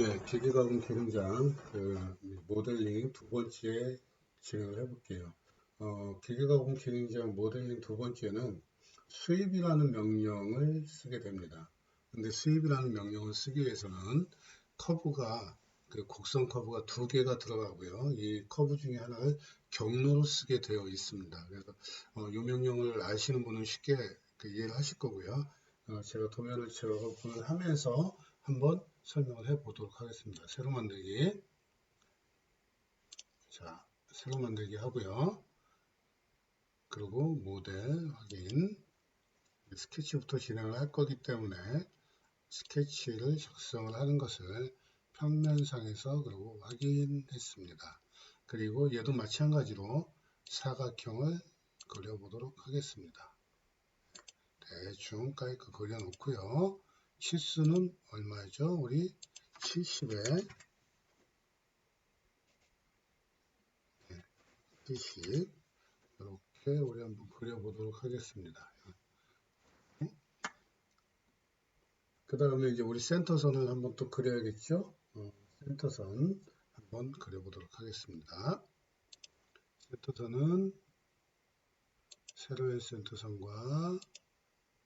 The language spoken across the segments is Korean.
네, 기계가공 기능장 그 모델링 두 번째 진행을 해볼게요. 어, 기계가공 기능장 모델링 두 번째는 수입이라는 명령을 쓰게 됩니다. 근데 수입이라는 명령을 쓰기 위해서는 커브가 그 곡선 커브가 두 개가 들어가고요. 이 커브 중에 하나를 경로로 쓰게 되어 있습니다. 그래서 어, 이 명령을 아시는 분은 쉽게 그 이해를 하실 거고요. 어, 제가 도면을 제어를 하면서 한번 설명을 해 보도록 하겠습니다. 새로 만들기. 자, 새로 만들기 하고요. 그리고 모델 확인. 스케치부터 진행을 할 거기 때문에 스케치를 작성을 하는 것을 평면상에서 그리고 확인했습니다. 그리고 얘도 마찬가지로 사각형을 그려보도록 하겠습니다. 대충 깔끔 그려놓고요. 치수는 얼마죠? 우리 70에 70 이렇게 우리 한번 그려보도록 하겠습니다. 그 다음에 이제 우리 센터선을 한번 또 그려야겠죠? 어, 센터선 한번 그려보도록 하겠습니다. 센터선은 세로의 센터선과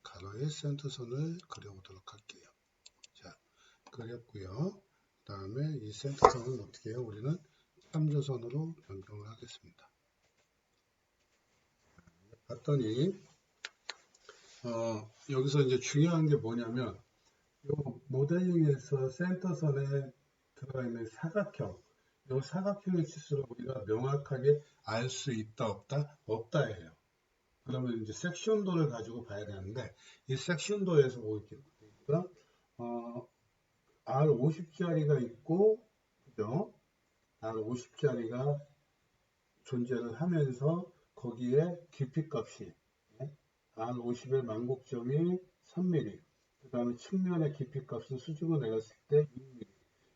가로의 센터선을 그려보도록 할게요. 자, 그렸고요. 그 다음에 이 센터선은 어떻게 해요? 우리는 참조선으로 변경을 하겠습니다. 봤더니 어, 여기서 이제 중요한 게 뭐냐면 이 모델링에서 센터선에 들어가 있는 사각형 이 사각형의 치수를 우리가 명확하게 알 수 있다 없다 없다예요. 그러면 이제 섹션도를 가지고 봐야 되는데 이 섹션도에서 보니까 어, R50짜리가 있고 그죠? R50짜리가 존재를 하면서 거기에 깊이 값이 R50의 만곡점이 3mm 그 다음에 측면의 깊이 값은 수직으로 내렸을 때 6mm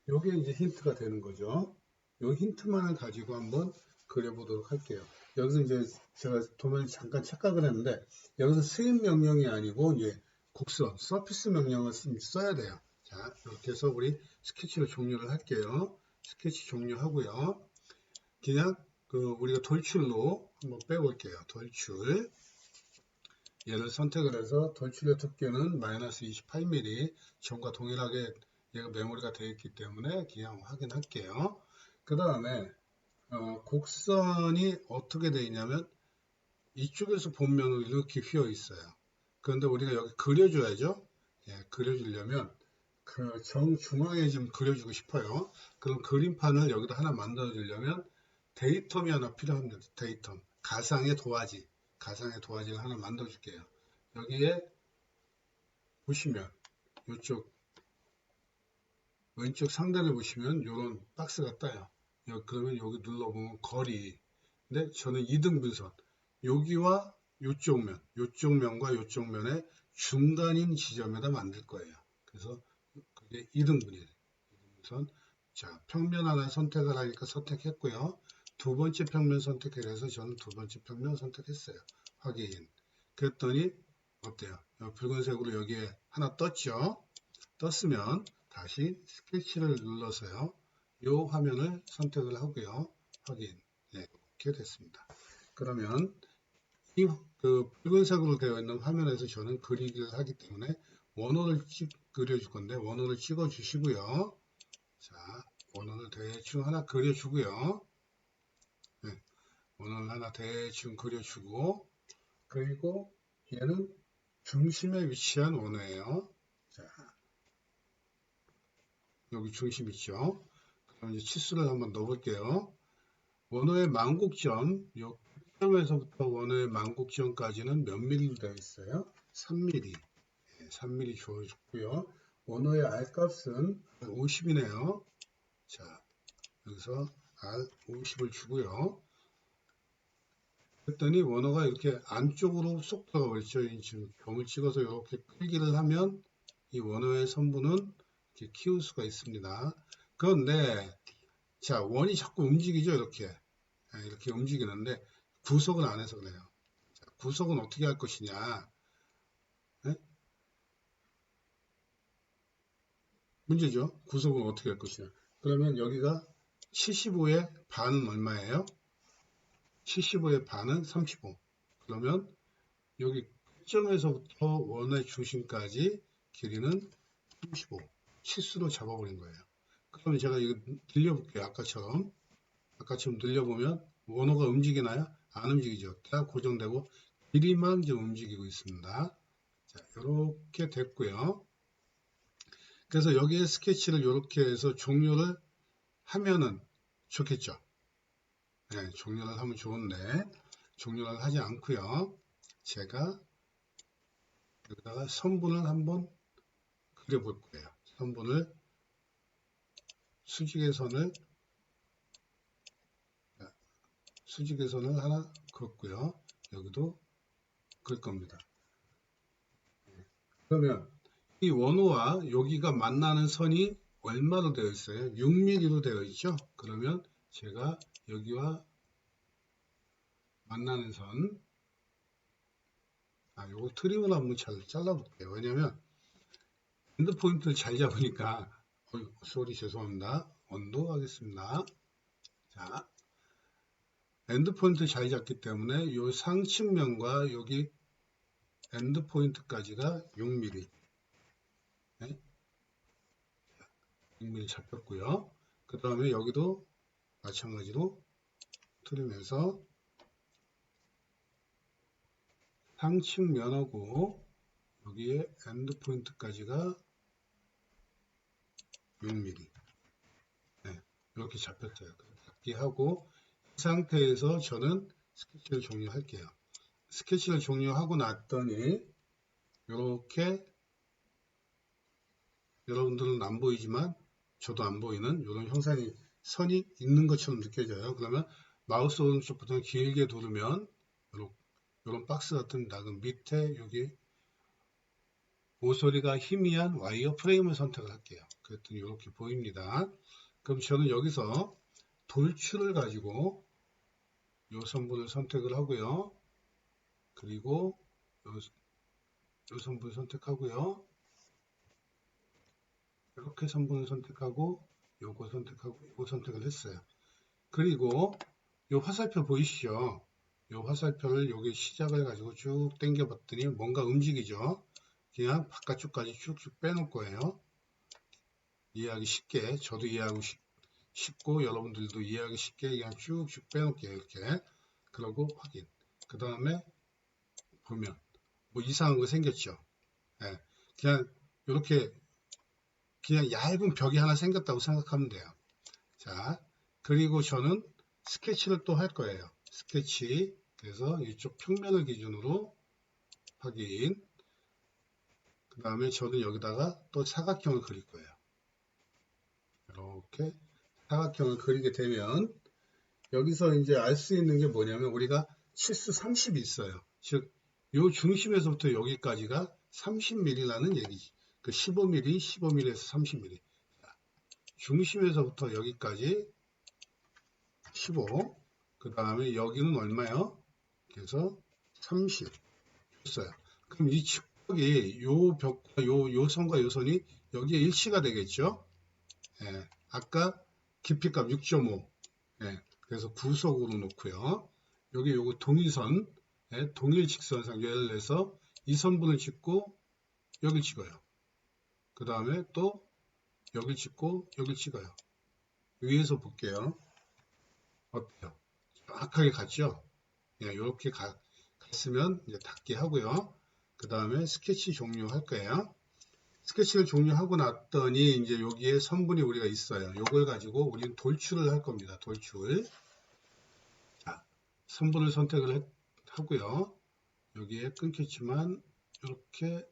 요게 이제 힌트가 되는 거죠. 요 힌트만을 가지고 한번 그려보도록 할게요. 여기서 이제 제가 도면 잠깐 착각을 했는데 여기서 수입 명령이 아니고 이제 곡선, 서피스 명령을 써야 돼요. 자, 이렇게 해서 우리 스케치를 종료를 할게요. 스케치 종료하고요. 그냥 그 우리가 돌출로 한번 빼볼게요. 돌출. 얘를 선택을 해서 돌출의 두께는 마이너스 28mm 전과 동일하게 얘가 메모리가 되어 있기 때문에 그냥 확인할게요. 그 다음에 어, 곡선이 어떻게 되어 있냐면 이쪽에서 보면 이렇게 휘어 있어요. 그런데 우리가 여기 그려줘야죠. 예, 그려주려면 그 정중앙에 좀 그려주고 싶어요. 그럼 그림판을 여기다 하나 만들어 주려면 데이텀이 하나 필요합니다. 데이텀. 가상의 도화지. 가상의 도화지를 하나 만들어 줄게요. 여기에 보시면 이쪽 왼쪽 상단에 보시면 이런 박스가 떠요. 그러면 여기 눌러보면 거리. 근데 저는 2등 분선. 여기와 이쪽 면, 이쪽 면과 이쪽 면의 중간인 지점에다 만들 거예요. 그래서 그게 2등분이에요. 2등분선. 자, 평면 하나 선택을 하니까 선택했고요. 두 번째 평면 선택을 해서 저는 두 번째 평면 선택했어요. 확인. 그랬더니 어때요? 붉은색으로 여기에 하나 떴죠? 떴으면 다시 스케치를 눌러서요. 이 화면을 선택을 하고요. 확인. 네, 이렇게 됐습니다. 그러면 이 그 붉은색으로 되어 있는 화면에서 저는 그리기를 하기 때문에 원호를 찍, 그려줄 건데 원호를 찍어 주시고요. 자, 원호를 대충 하나 그려주고요. 네, 원호를 하나 대충 그려주고 그리고 얘는 중심에 위치한 원호예요. 자, 여기 중심 있죠. 이제 치수를 한번 넣어볼게요. 원호의 만곡점, 이 점에서부터 원호의 만곡점까지는 몇 밀리로 되어 있어요? 3mm. 3mm 주어졌고요. 원호의 R값은 50이네요. 자, 여기서 R50을 주고요. 그랬더니 원호가 이렇게 안쪽으로 쏙 들어가 버렸죠. 지금 점을 찍어서 이렇게 끌기를 하면 이 원호의 선분은 이렇게 키울 수가 있습니다. 그런데 자 원이 자꾸 움직이죠 이렇게 예, 이렇게 움직이는데 구속은 안 해서 그래요. 자, 구속은 어떻게 할 것이냐? 네? 문제죠. 구속은 어떻게 할 것이냐. 그러면 여기가 75의 반은 얼마예요? 75의 반은 35. 그러면 여기 끝점에서부터 원의 중심까지 길이는 35. 치수로 잡아버린 거예요. 그러면 제가 이거 늘려볼게요. 아까처럼. 아까처럼 늘려보면 원호가 움직이나요? 안 움직이죠. 다 고정되고 길이만 좀 움직이고 있습니다. 자, 이렇게 됐고요. 그래서 여기에 스케치를 이렇게 해서 종료를 하면은 좋겠죠. 네, 종료를 하면 좋은데 종료를 하지 않고요. 제가 여기다가 선분을 한번 그려볼 거예요. 선분을 수직의 선을 하나 그었고요. 여기도 그을 겁니다. 그러면 이 원호와 여기가 만나는 선이 얼마로 되어 있어요? 6mm로 되어 있죠? 그러면 제가 여기와 만나는 선, 아, 요거 트림을 한번 잘 잘라볼게요. 왜냐면, 엔드 포인트를 잘 잡으니까, 어이, 소리 죄송합니다. 온도 하겠습니다. 자, 엔드 포인트 잘 잡기 때문에 요 상측면과 여기 엔드 포인트까지가 6mm. 네? 6mm 잡혔고요. 그 다음에 여기도 마찬가지로 틀으면서 상측면하고 여기에 엔드 포인트까지가 6mm. 네, 이렇게 잡혔어요. 잡기 하고 이 상태에서 저는 스케치를 종료할게요. 스케치를 종료하고 났더니 이렇게 여러분들은 안 보이지만 저도 안 보이는 이런 형상이 선이 있는 것처럼 느껴져요. 그러면 마우스 오른쪽 버튼 길게 누르면 이런, 이런 박스 같은 낙은 밑에 여기 모서리가 희미한 와이어 프레임을 선택을 할게요. 그랬더니 이렇게 보입니다. 그럼 저는 여기서 돌출을 가지고 이 선분을 선택을 하고요. 그리고 이 선분을 선택하고요. 이렇게 선분을 선택하고 요거 선택하고 요거 선택을 했어요. 그리고 요 화살표 보이시죠? 요 화살표를 여기 시작을 가지고 쭉 당겨 봤더니 뭔가 움직이죠? 그냥 바깥쪽까지 쭉쭉 빼놓을 거예요. 이해하기 쉽게 저도 이해하고 쉽, 쉽고 여러분들도 이해하기 쉽게 그냥 쭉쭉 빼놓을게요. 이렇게 그러고 확인 그 다음에 보면 뭐 이상한 거 생겼죠? 네. 그냥 이렇게 그냥 얇은 벽이 하나 생겼다고 생각하면 돼요. 자, 그리고 저는 스케치를 또 할 거예요. 스케치. 그래서 이쪽 평면을 기준으로 확인. 그 다음에 저는 여기다가 또 사각형을 그릴 거예요. 이렇게 사각형을 그리게 되면 여기서 이제 알 수 있는 게 뭐냐면 우리가 치수 30이 있어요. 즉, 요 중심에서부터 여기까지가 30mm라는 얘기지. 그 15mm, 15mm에서 30mm. 중심에서부터 여기까지 15. 그 다음에 여기는 얼마요? 그래서 30. 줬어요. 그럼 이 축이 요 벽과 요, 요 선과 요 선이 여기에 일치가 되겠죠? 예, 아까 깊이값 6.5. 예, 그래서 구속으로 놓고요. 여기 요거 동일선, 예, 동일 직선상 예를 들어서 이 선분을 찍고 여기 찍어요. 그 다음에 또 여길 찍고 여길 찍어요. 위에서 볼게요. 어때요? 정확하게 갔죠? 예, 이렇게 가, 갔으면 이제 닫기 하고요. 그 다음에 스케치 종료할 거예요. 스케치를 종료하고 났더니 이제 여기에 선분이 우리가 있어요. 이걸 가지고 우리는 돌출을 할 겁니다. 돌출. 자, 선분을 선택을 해, 하고요. 여기에 끊겼지만 이렇게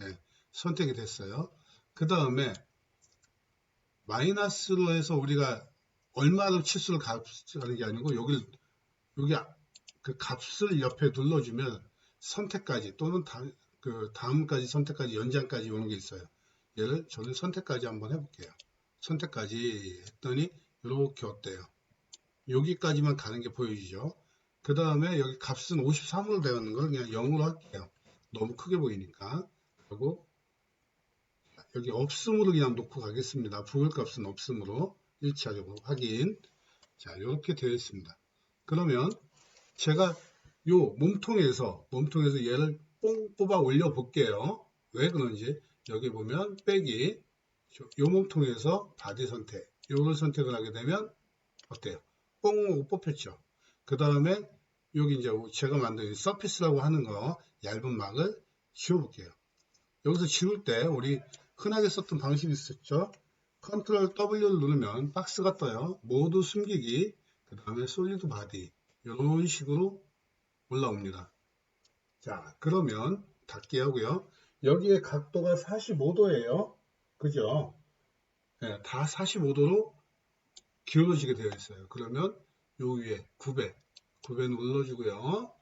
네, 선택이 됐어요. 그 다음에 마이너스로 해서 우리가 얼마로 치수를 값하는 게 아니고 여기 여기 그 값을 옆에 눌러주면 선택까지 또는 다, 그 다음까지 선택까지 연장까지 오는 게 있어요. 얘를 저는 선택까지 한번 해볼게요. 선택까지 했더니 이렇게 어때요? 여기까지만 가는 게 보여지죠. 그 다음에 여기 값은 53으로 되어 있는 걸 그냥 0으로 할게요. 너무 크게 보이니까. 그리고 여기 없음으로 그냥 놓고 가겠습니다. 부글값은 없음으로 1차적으로 확인. 자, 이렇게 되어 있습니다. 그러면 제가 요 몸통에서 몸통에서 얘를 뽕 뽑아 올려 볼게요. 왜 그런지 여기 보면 빼기 요 몸통에서 바디 선택 요걸 선택을 하게 되면 어때요? 뽕 하고 뽑혔죠. 그 다음에 여기 이제 제가 만든 서피스라고 하는 거 얇은 막을 지워볼게요. 여기서 지울 때 우리 흔하게 썼던 방식이 있었죠. 컨트롤 W를 누르면 박스가 떠요. 모두 숨기기, 그 다음에 솔리드 바디 이런 식으로 올라옵니다. 자, 그러면 닫기 하고요. 여기에 각도가 45도예요. 그죠? 네, 다 45도로 기울어지게 되어 있어요. 그러면 요 위에 900, 900 눌러주고요.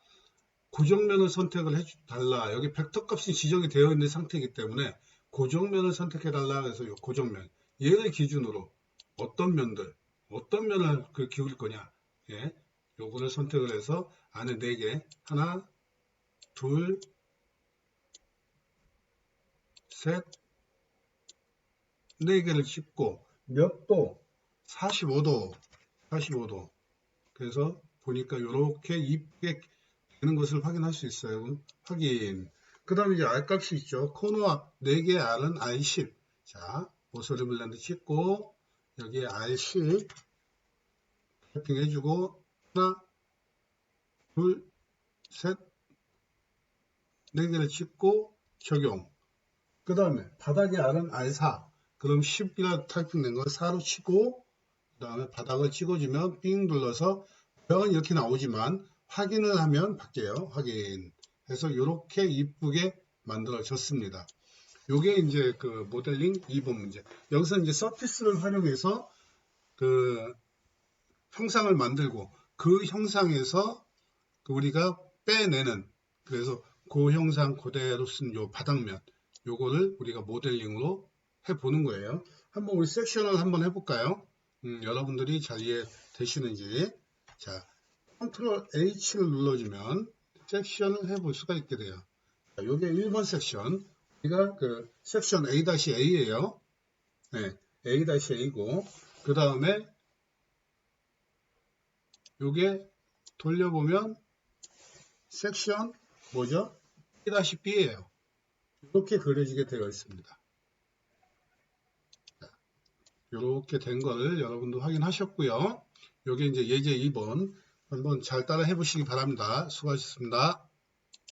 고정면을 선택을 해달라. 여기 벡터 값이 지정이 되어 있는 상태이기 때문에 고정면을 선택해 달라 해서 요 고정면 얘를 기준으로 어떤 면들 어떤 면을 그 기울일 거냐 예 요거를 선택을 해서 안에 4개 하나 둘셋. 4개를 찍고 몇 도? 45도. 45도. 그래서 보니까 이렇게 이쁘게 되는 것을 확인할 수 있어요. 확인. 그 다음에 이제 R값이 있죠. 코너 4개 R은 R10. 자, 모서리 블렌드 찍고, 여기에 R10 타핑 해주고, 하나, 둘, 셋, 4개를 찍고, 적용. 그 다음에 바닥에 R은 R4. 그럼 10이라 타이핑 된 걸 4로 치고, 그 다음에 바닥을 찍어주면 삥 눌러서, 모양은 이렇게 나오지만, 확인을 하면 바뀌어요. 확인. 해서 이렇게 이쁘게 만들어졌습니다. 요게 이제 그 모델링 2번 문제. 여기서 이제 서피스를 활용해서 그 형상을 만들고 그 형상에서 그 우리가 빼내는 그래서 그 형상 그대로 쓴 요 바닥면 요거를 우리가 모델링으로 해보는 거예요. 한번 우리 섹션을 한번 해볼까요? 음, 여러분들이 잘 이해되시는지 자 컨트롤 H를 눌러주면 섹션을 해볼 수가 있게 돼요. 자, 요게 1번 섹션. 우리가 그 섹션 A-A예요. 네, A-A고 그 다음에 요게 돌려보면 섹션 뭐죠? A-B예요. 이렇게 그려지게 되어 있습니다. 이렇게 된 거를 여러분도 확인하셨고요. 요게 이제 예제 2번 한번 잘 따라 해보시기 바랍니다. 수고하셨습니다.